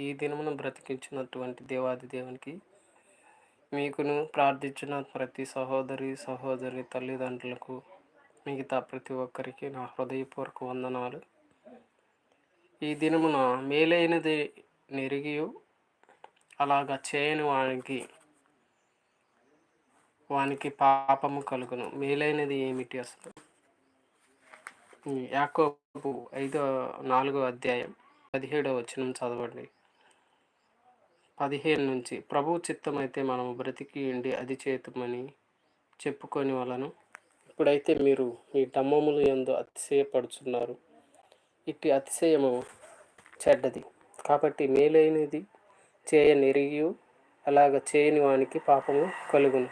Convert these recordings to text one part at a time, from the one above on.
ఈ దినమును బ్రతికించినటువంటి దేవాది దేవునికి మీకును ప్రార్థించిన ప్రతి సహోదరి సహోదరి తల్లిదండ్రులకు మిగతా ప్రతి ఒక్కరికి నా హృదయపూర్వక వందనాలు. ఈ దినమున మేలైనది నెరిగి అలాగా చేయని వానికి వానికి పాపము కలుగును. మేలైనది ఏమిటి అసలు? యాకోబు ఐదో నాలుగో అధ్యాయం పదిహేడో వచనం చదవండి. పదిహేను నుంచి ప్రభు చిత్తమైతే మనం మనము బ్రతికి ఉండి అది చేతుమని చెప్పుకొని వలను. ఇప్పుడైతే మీరు మీ డమ్మములు ఎందు అతిశయపడుచున్నారు. ఇట్టి అతిశయము చెడ్డది. కాబట్టి మేలైనది చేయ అలాగ చేయని వానికి పాపము కలుగును.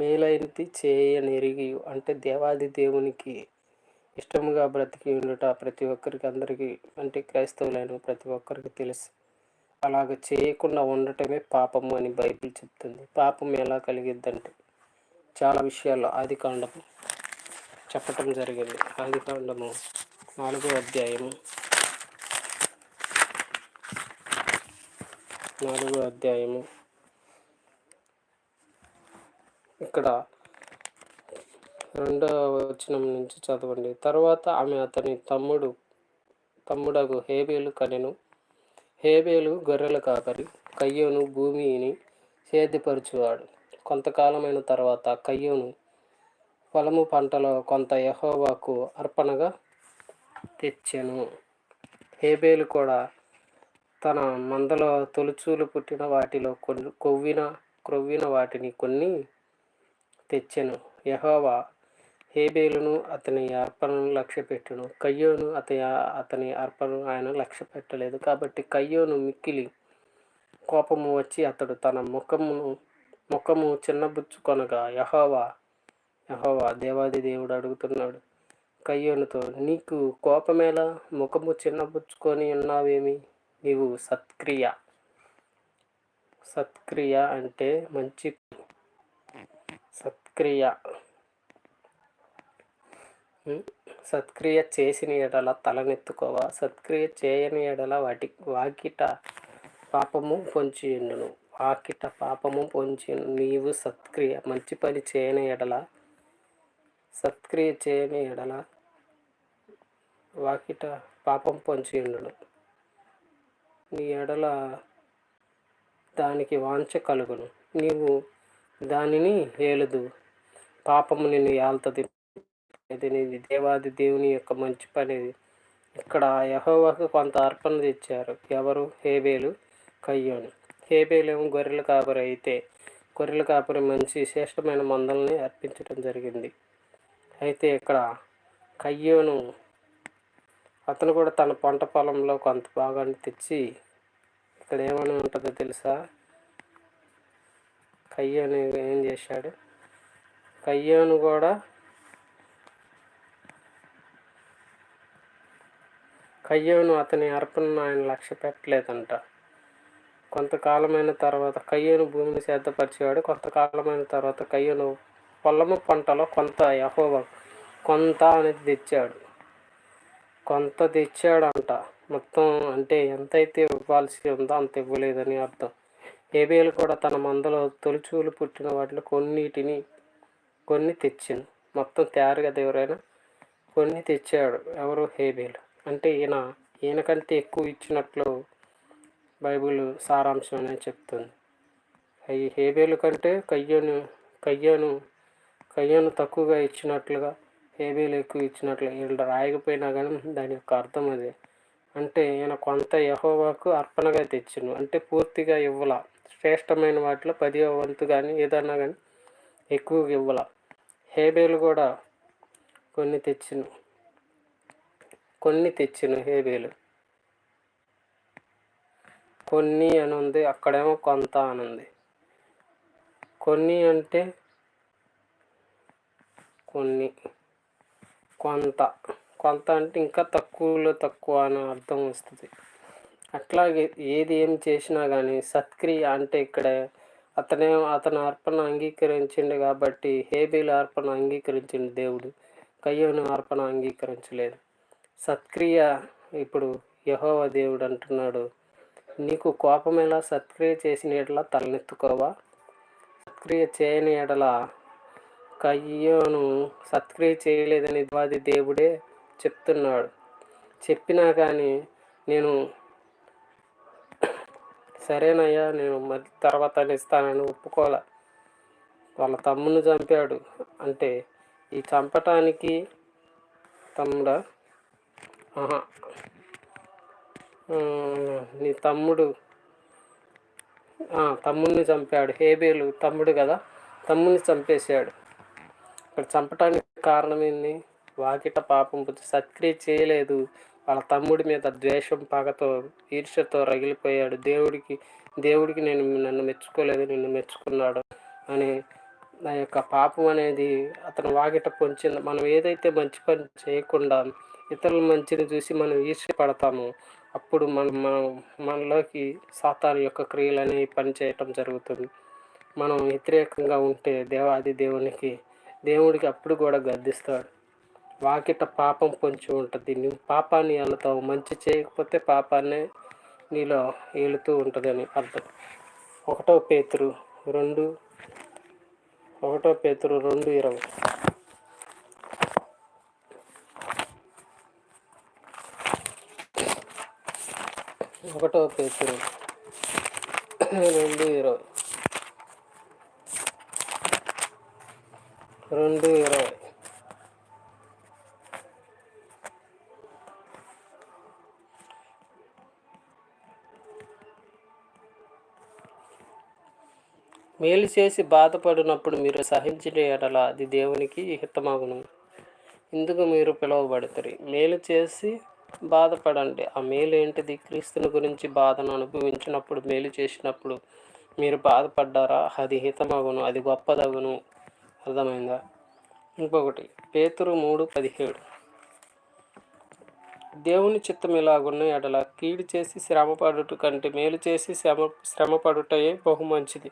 మేలైనది చేయనెరిగి అంటే దేవాది దేవునికి ఇష్టముగా బ్రతికి ఉండుట ప్రతి ఒక్కరికి అందరికీ అంటే క్రైస్తవులైన ప్రతి ఒక్కరికి తెలుసు. అలాగ చేయకుండా ఉండటమే పాపము అని బైబిల్ చెప్తుంది. పాపం ఎలా కలిగిద్దంటే చాలా విషయాల్లో ఆది కాండము చెప్పటం జరిగింది. ఆది కాండము నాలుగో అధ్యాయము నాలుగో అధ్యాయము. ఇక్కడ రెండవ వచనం నుంచి చదవండి. తర్వాత ఆమె అతని తమ్ముడు తమ్ముడగు హేబేలు కనెను. హేబేలు గొర్రెల కాపరి కయ్యోను భూమిని సేద్యపరచువాడు. కొంతకాలమైన తర్వాత కయ్యోను పొలము పంటలో కొంత యహోవాకు అర్పణగా తెచ్చాను. హేబేలు కూడా తన మందలో తొలుచూలు పుట్టిన వాటిలో కొన్ని కొవ్విన క్రొవ్విన వాటిని కొన్ని తెచ్చెను. యహోవా హేబేలును అతని అర్పణను లక్ష్య పెట్టును కయ్యోను అతని అతని అర్పణను ఆయన లక్ష్య పెట్టలేదు కాబట్టి కయ్యోను మిక్కిలి కోపము వచ్చి అతడు తన ముఖమును ముఖము చిన్నబుచ్చుకొనగా యహోవా యహోవా దేవాది దేవుడు అడుగుతున్నాడు. కయ్యోనుతో నీకు కోపమేలా ముఖము చిన్నబుచ్చుకొని ఉన్నావేమి? నీవు సత్క్రియ. సత్క్రియ అంటే మంచి సత్క్రియ. సత్క్రియ చేసిన ఎడల తలనెత్తుకోవ సత్క్రియ చేయని ఎడల వాటి వాకిట పాపము పొంచియుండును. వాకిట పాపము పొంచి నీవు సత్క్రియ మంచి పని చేయని ఎడల సత్క్రియ చేయని ఎడల వాకిట పాపం పొంచియుండును. నీ ఎడల దానికి వాంచ కలుగును. నీవు దానిని ఏలుదు పాపము నిన్ను ఏళ్తుంది ఇది దేవాది దేవుని యొక్క మంచి పని ఇక్కడ యహోవాకు కొంత అర్పణ తెచ్చారు. ఎవరు? హేబేలు కయ్యోను. హేబేలు ఏమో గొర్రెల కాపరి అయితే గొర్రెల కాపరి మంచి శ్రేష్టమైన మందల్ని అర్పించడం జరిగింది. అయితే ఇక్కడ కయ్యోను అతను కూడా తన పంట పొలంలో కొంత భాగాన్ని తెచ్చి ఇక్కడ ఏమని ఉంటుందో తెలుసా? కయ్యోను ఏం చేశాడు? కయ్యోను కూడా కయ్యోను అతని అర్పణను ఆయన లక్ష్య పెట్టలేదంట. కొంతకాలమైన తర్వాత కయ్యోను భూమిని సిద్ధపరిచేవాడు. కొంతకాలమైన తర్వాత కయ్యోను పొలము పంటలో కొంత యహోవ కొంత అనేది తెచ్చాడు. కొంత తెచ్చాడంట. మొత్తం అంటే ఎంతైతే ఇవ్వాల్సి ఉందో అంత ఇవ్వలేదని అర్థం. ఏబేలు కూడా తన మందలో తొలిచూలు పుట్టిన వాటిలో కొన్నిటిని కొన్ని తెచ్చింది. మొత్తం తయారుగా ఎవరైనా కొన్ని తెచ్చాడు. ఎవరు? హేబేలు అంటే ఈయన ఈయనకంటే ఎక్కువ ఇచ్చినట్లు బైబిల్ సారాంశం అనేది చెప్తుంది. అవి హేబేలు కంటే కయ్యను కయ్యను కయ్యను తక్కువగా ఇచ్చినట్లుగా హేబేలు ఎక్కువ ఇచ్చినట్లు వీళ్ళు రాయకపోయినా కానీ దాని యొక్క అర్థం అదే. అంటే ఈయన కొంత యహోవాకు అర్పణగా తెచ్చును అంటే పూర్తిగా ఇవ్వాల. శ్రేష్టమైన వాటిలో పది వంతు కానీ ఏదన్నా కానీ ఎక్కువగా ఇవ్వాల. హేబేలు కూడా కొన్ని తెచ్చును కొన్ని తెచ్చును హేబేలు. కొన్ని అని ఉంది అక్కడేమో కొంత అని ఉంది కొన్ని అంటే కొన్ని కొంత. కొంత అంటే ఇంకా తక్కువలో తక్కువ అని అర్థం వస్తుంది. అట్లాగే ఏది ఏం చేసినా కానీ సత్క్రియ అంటే ఇక్కడ అతనే అతను అర్పణ అంగీకరించిండు కాబట్టి హేబీల అర్పణ అంగీకరించిండు దేవుడు. కయ్యోని అర్పణ అంగీకరించలేదు. సత్క్రియ ఇప్పుడు యహోవ దేవుడు అంటున్నాడు. నీకు కోపం ఎలా సత్క్రియ చేసిన ఎడల తలనెత్తుకోవా? సత్క్రియ చేయని ఎడల కయ్యోను సత్క్రియ చేయలేదని వాది దేవుడే చెప్తున్నాడు. చెప్పినా కానీ నేను సరేనయ్యా నేను మరి తర్వాత ఇస్తానని ఒప్పుకోలే. వాళ్ళ తమ్ముని చంపాడు. అంటే ఈ చంపటానికి తమ్ముడా? నీ తమ్ముడు. తమ్ముడిని చంపాడు. హేబేలు తమ్ముడు కదా? తమ్ముడిని చంపేశాడు. ఇక్కడ చంపటానికి కారణం ఏంది? వాకిట పాపం సత్క్రియ చేయలేదు. వాళ్ళ తమ్ముడి మీద ద్వేషం పగతో ఈర్ష్యతో రగిలిపోయాడు. దేవుడికి దేవుడికి నేను నన్ను మెచ్చుకోలేదు నిన్ను మెచ్చుకున్నాడు అని నా యొక్క పాపం అనేది అతను వాకిట పొంచింది. మనం ఏదైతే మంచి పని చేయకుండా ఇతరుల మంచిని చూసి మనం ఈర్ష్య పడతాము అప్పుడు మనం మనం మనలోకి సాతాను యొక్క క్రియలు అనేవి పనిచేయటం జరుగుతుంది. మనం వ్యతిరేకంగా ఉంటే దేవాది దేవునికి దేవుడికి అప్పుడు కూడా గద్దిస్తాడు. వాకిట పాపం పొంచి ఉంటుంది. నువ్వు పాపాన్ని వెళ్తావు మంచి చేయకపోతే పాపాన్నే నీలో ఏలుతూ ఉంటుందని అర్థం. ఒకటో పేతురు రెండు ఒకటో పేతురు రెండు ఇరవై. ఒకటో పేతురు. రెండు ఇరవై. రెండు ఇరవై. మేలు చేసి బాధపడినప్పుడు మీరు సహించిన ఎడల అది దేవునికి హితమగును. ఇందుకు మీరు పిలువబడతారు. మేలు చేసి బాధపడండి. ఆ మేలు ఏంటిది? క్రీస్తుని గురించి బాధను అనుభవించినప్పుడు మేలు చేసినప్పుడు మీరు బాధపడ్డారా? అది హితమగును అది గొప్పదగును. అర్థమైందా? ఇంకొకటి పేతురు మూడు పదిహేడు. దేవుని చిత్తం ఇలాగున్న ఎడల కీడు చేసి శ్రమపడుట కంటే మేలు చేసి శ్రమ శ్రమపడుటయే బహు మంచిది.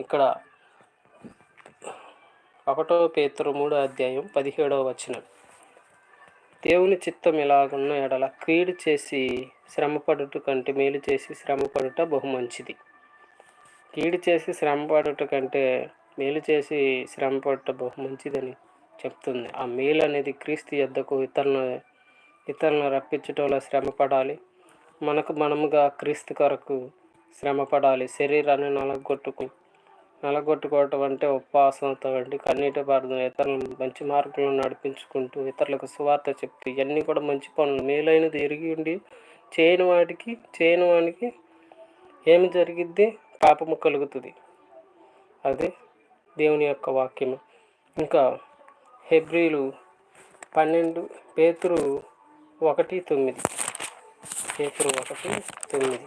ఇక్కడ ఒకటో పేతురు మూడో అధ్యాయం పదిహేడవ వచ్చినది దేవుని చిత్తం ఇలాగున్న ఎడల క్రీడు చేసి శ్రమపడుట కంటే మేలు చేసి శ్రమపడుట బహు మంచిది. కీడు చేసి శ్రమపడుట కంటే మేలు చేసి శ్రమపడుట బహు మంచిదని చెప్తుంది. ఆ మేలు అనేది క్రీస్తు యొద్దకు ఇతరులను ఇతరులను రప్పించటంలో శ్రమపడాలి. మనకు మనముగా క్రీస్తు కొరకు శ్రమపడాలి. శరీరాన్ని నలగొట్టుకు నలగొట్టుకోవటం అంటే ఉపవాసంతో అంటే కన్నీటి పారుదల ఇతరులను మంచి మార్గంలో నడిపించుకుంటూ ఇతరులకు సువార్త చెప్తూ ఇవన్నీ కూడా మంచి పనులు. మేలైనది ఎరిగి ఉండి చేయని వాటికి చేయని వానికి ఏమి జరిగిద్ది? పాపము కలుగుతుంది. అది దేవుని యొక్క వాక్యము. ఇంకా హెబ్రిలు పన్నెండు పేతురు ఒకటి తొమ్మిది. పేతురు ఒకటి తొమ్మిది.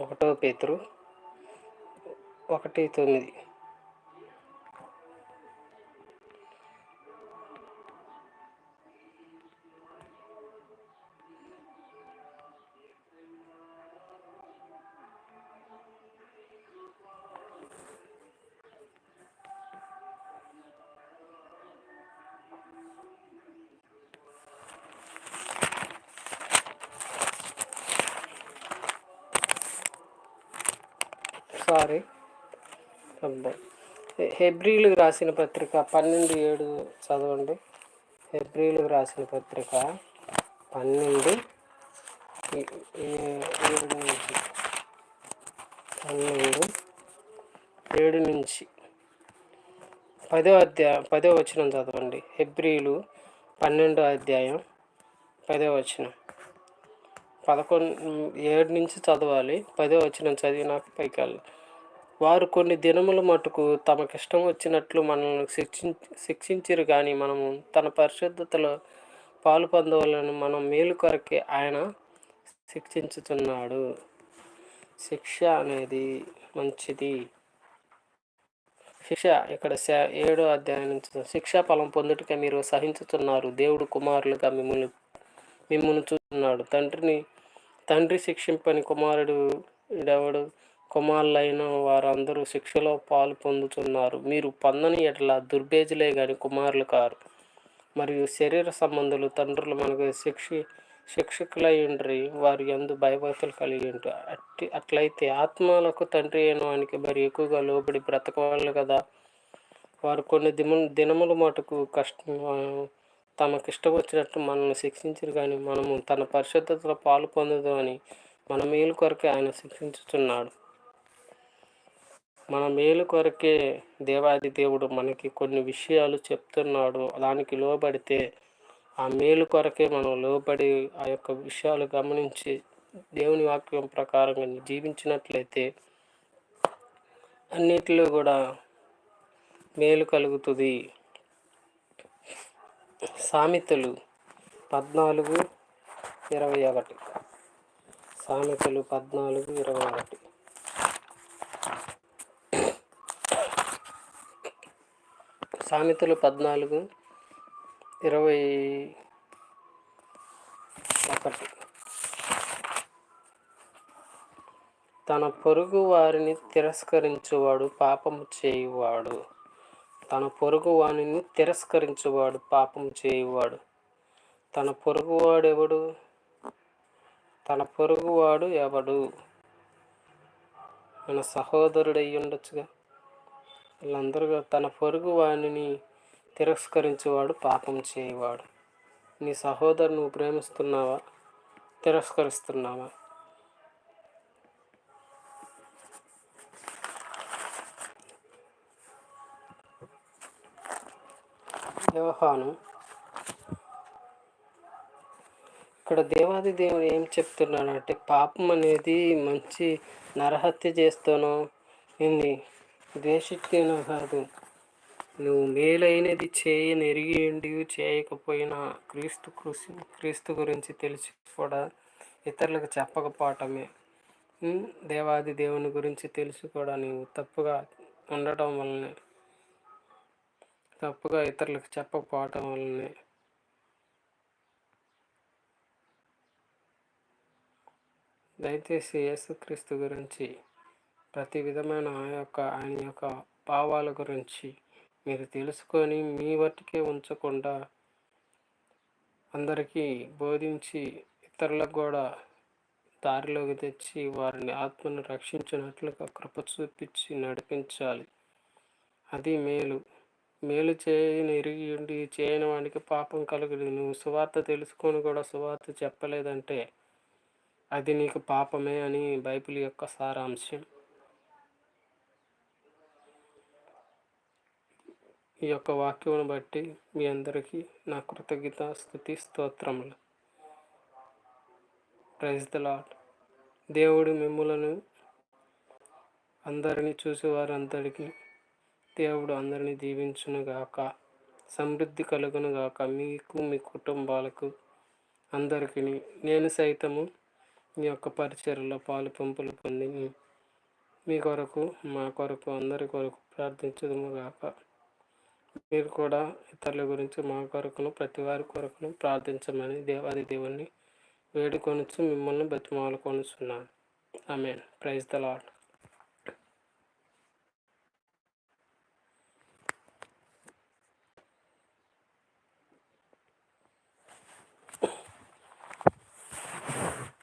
ఒకటో పేతురు ఒకటి తొమ్మిది. సారీ హెబ్రిలకు రాసిన పత్రిక పన్నెండు ఏడు చదవండి. హెబ్రిలకు రాసిన పత్రిక పన్నెండు ఏడు నుంచి. పన్నెండు ఏడు నుంచి. పదో అధ్యాయం పదో వచనం చదవండి. హెబ్రిలు పన్నెండో అధ్యాయం పదో వచనం. పదకొండు ఏడు నుంచి చదవాలి. పదో వచనం చదివినాక పైకి వెళ్ళాలి. వారు కొన్ని దినముల మటుకు తమకిష్టం వచ్చినట్లు మనల్ని శిక్షి శిక్షించరు కానీ మనము తన పరిశుద్ధతలో పాలు పొందవాలని మనం మేలు కొరకే ఆయన శిక్షించుతున్నాడు శిక్ష అనేది మంచిది. శిక్ష ఇక్కడ ఏడో అధ్యాయం నుంచి శిక్షా ఫలం పొందుటకే మీరు సహించుతున్నారు దేవుడు కుమారులుగా మిమ్మల్ని మిమ్మల్ని చూస్తున్నాడు తండ్రిని తండ్రి శిక్షింపని కుమారుడు ఎవడు కుమారులైన వారందరూ శిక్షలో పాలు పొందుతున్నారు మీరు పొందని ఎట్లా దుర్బేజులే గాని కుమారులు కారు. మరియు శరీర సంబంధులు తండ్రులు మనకు శిక్ష శిక్షకులై ఉండ్రి వారు ఎందు భయభక్తులు కలిగి ఉంటారు అట్టి అట్లయితే ఆత్మలకు తండ్రి అయిన వానికి మరి ఎక్కువగా లోబడి బ్రతకవాళ్ళు కదా? వారు కొన్ని దిము దినముల మటుకు కష్టం తమకు ఇష్టం వచ్చినట్టు మనల్ని శిక్షించరు కానీ మనము తన పరిశుద్ధతలో పాలు పొందదు అని మన మేలు కొరకే ఆయన శిక్షించుతున్నాడు మన మేలు కొరకే దేవాది దేవుడు మనకి కొన్ని విషయాలు చెప్తున్నాడు. దానికి లోబడితే ఆ మేలు కొరకే మనం లోబడి ఆ యొక్క విషయాలు గమనించి దేవుని వాక్యం ప్రకారంగా జీవించినట్లయితే అన్నిటిలో కూడా మేలు కలుగుతుంది. సామెతలు పద్నాలుగు ఇరవై ఒకటి. సామెతలు పద్నాలుగు ఇరవై ఒకటి. సామెతలు పద్నాలుగు ఇరవై ఒకటి. తన పొరుగు వారిని తిరస్కరించువాడు పాపము చేయువాడు. తన పొరుగు వారిని తిరస్కరించువాడు పాపం చేయువాడు. తన పొరుగువాడెవడు తన పొరుగువాడు ఎవడు? మన సహోదరుడై ఉండొచ్చుగా. వీళ్ళందరూ తన పొరుగు వాణిని తిరస్కరించేవాడు పాపం చేయవాడు. నీ సహోదరు నువ్వు ప్రేమిస్తున్నావా? తిరస్కరిస్తున్నావా? వ్యవహాను ఇక్కడ దేవాది దేవుడు ఏం చెప్తున్నాడంటే పాపం అనేది మంచి నరహత్య చేస్తాను ఏంది ద్వేషిస్తేనో కాదు. నువ్వు మేలైనది చేయనెరిగి చేయకపోయినా క్రీస్తు కృషి క్రీస్తు గురించి తెలిసి కూడా ఇతరులకు చెప్పకపోవటమే. దేవాది దేవుని గురించి తెలిసి కూడా నీవు తప్పుగా ఉండటం వలనే తప్పుగా ఇతరులకు చెప్పకపోవటం వలనే దయచేసి యేసుక్రీస్తు గురించి ప్రతి విధమైన ఆ యొక్క ఆయన యొక్క భావాల గురించి మీరు తెలుసుకొని మీ వటికే ఉంచకుండా అందరికీ బోధించి ఇతరులకు కూడా దారిలోకి తెచ్చి వారిని ఆత్మను రక్షించినట్లుగా కృప చూపించి నడిపించాలి. అది మేలు. మేలు చేయని ఎరిగి ఉండి చేయని వానికి పాపం కలుగుదు నువ్వు సువార్త తెలుసుకొని కూడా సువార్త చెప్పలేదంటే అది నీకు పాపమే అని బైబిల్ యొక్క సారాంశం. ఈ యొక్క వాక్యమును బట్టి మీ అందరికీ నా కృతజ్ఞత స్థుతి స్తోత్రములు. ప్రైజ్ ద లాడ్ దేవుడు మిమ్ములను అందరినీ చూసేవారందరికీ దేవుడు అందరినీ దీవించునుగాక సమృద్ధి కలుగునుగాక మీకు మీ కుటుంబాలకు అందరికీ నేను సైతము మీ యొక్క పరిచయలో పాలు పంపులు పొంది మీ కొరకు మా కొరకు అందరి కొరకు ప్రార్థించదుముగాక మీరు కూడా ఇతరుల గురించి మా కొరకును ప్రతి వారి కొరకును ప్రార్థించమని దేవాది దేవుణ్ణి వేడుకొనుచు మిమ్మల్ని బతిమాలుకొనుచున్నాను. I mean praise the Lord